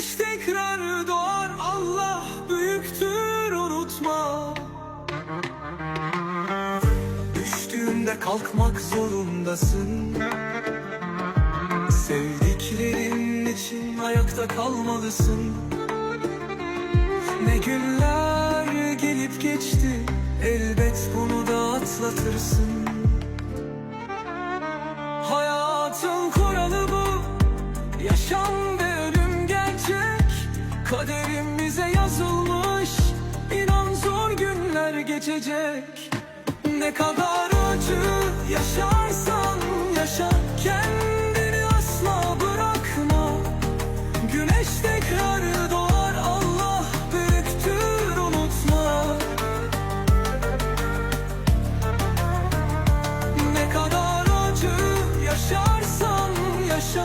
Güneş tekrar doğar Allah büyüktür unutma. Düştüğünde kalkmak zorundasın. Sevdiklerin için ayakta kalmalısın. Ne günler gelip geçti Elbet bunu da atlatırsın. Hayatın kuralı bu Yaşam Kaderimize yazılmış İnan zor günler geçecek. Ne kadar acı yaşarsan yaşa Kendini asla bırakma. Güneş tekrar doğar Allah büyüktür unutma. Ne kadar acı yaşarsan yaşa